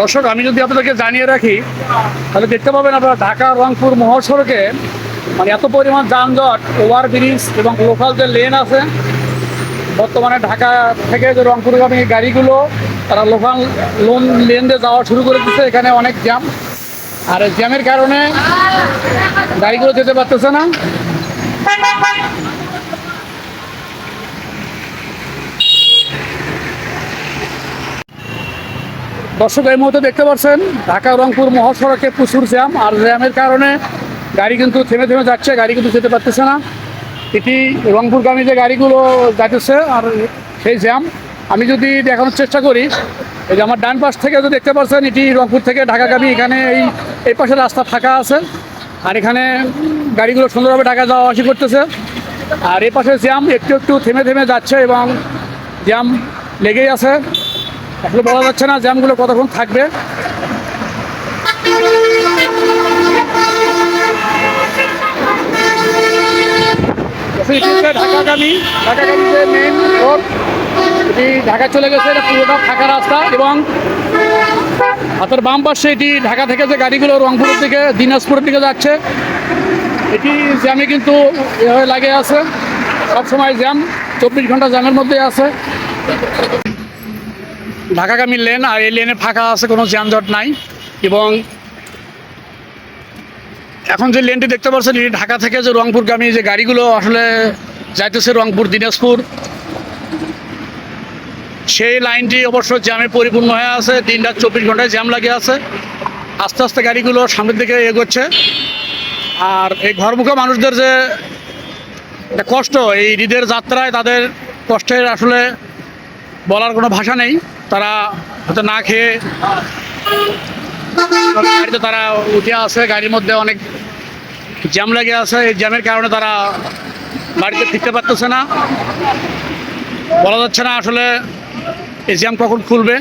দর্শক, আমি যদি আপনাদেরকে জানিয়ে রাখি, তাহলে দেখতে পাবেন আপনারা ঢাকা রংপুর মহাসড়কে মানে এত পরিমাণ যানজট ওভার ব্রিজ এবং লোকাল যে লেন আছে, বর্তমানে ঢাকা থেকে যে রংপুরগামী গাড়িগুলো, তারা লোকাল লোন লেন দিয়ে যাওয়া শুরু করে দিচ্ছে। এখানে অনেক জ্যাম। আর জ্যামের কারণে গাড়িগুলো যেতে পারতেছে না। দর্শক, এই মুহূর্তে দেখতে পাচ্ছেন, ঢাকা রংপুর মহাসড়কে প্রচুর জ্যাম, আর জ্যামের কারণে গাড়ি কিন্তু থেমে থেমে যাচ্ছে, গাড়ি কিন্তু যেতে পারতেছে না। এটি রংপুরগামী যে গাড়িগুলো যাচ্ছে আর সেই জ্যাম, আমি যদি দেখানোর চেষ্টা করি, এই যে আমার ডান পাশ থেকে যদি দেখতে পাচ্ছেন, এটি রংপুর থেকে ঢাকাগামী, এখানে এই এই পাশে রাস্তা ফাঁকা আছে, আর এখানে গাড়িগুলো সুন্দরভাবে ঢাকা যাওয়া আসি করতেছে। আর এই পাশে জ্যাম একটু একটু থেমে থেমে যাচ্ছে এবং জ্যাম লেগেই আছে। আসলে বলা যাচ্ছে না, জ্যামগুলো কতক্ষণ থাকবে? ঢাকাগামী ঢাকাগামী যে মেন রোড এটি ঢাকা চলে গেছে, এটা পুরোটা ফাঁকা রাস্তা এবং হাতের বাম পাশে এটি ঢাকা থেকে যে গাড়িগুলো রংপুরের দিকে, দিনাজপুরের দিকে যাচ্ছে, এটি জ্যামে কিন্তু এভাবে লাগে আছে। সবসময় জ্যাম, চব্বিশ ঘণ্টা জ্যামের মধ্যে আছে। ঢাকাগামী লেন আর এই লেনে ফাঁকা আছে, কোনো যানজট নাই। এবং এখন যে লেনটি দেখতে পাচ্ছেন, এটি ঢাকা থেকে যে রংপুরগামী যে গাড়িগুলো আসলে যাইতেছে রংপুর, দিনাজপুর, সেই লাইনটি অবশ্য জ্যামে পরিপূর্ণ হয়ে আছে, দিন রাত চব্বিশ ঘন্টায় জ্যাম লাগে আছে। আস্তে আস্তে গাড়িগুলো সামনের দিকে এগোচ্ছে। আর এই ঘরমুখে মানুষদের যে কষ্ট, এই ঈদের যাত্রায় তাদের কষ্টের আসলে বলার কোনো ভাষা নেই। তারা হয়তো না খেয়ে গাড়িতে তারা উঠে আসে, গাড়ির মধ্যে অনেক জ্যাম লেগে আছে। এই জ্যামের কারণে তারা বাড়িতে ফিরতে পারতেছে না। বলা যাচ্ছে না আসলে এই জ্যাম কখন খুলবে।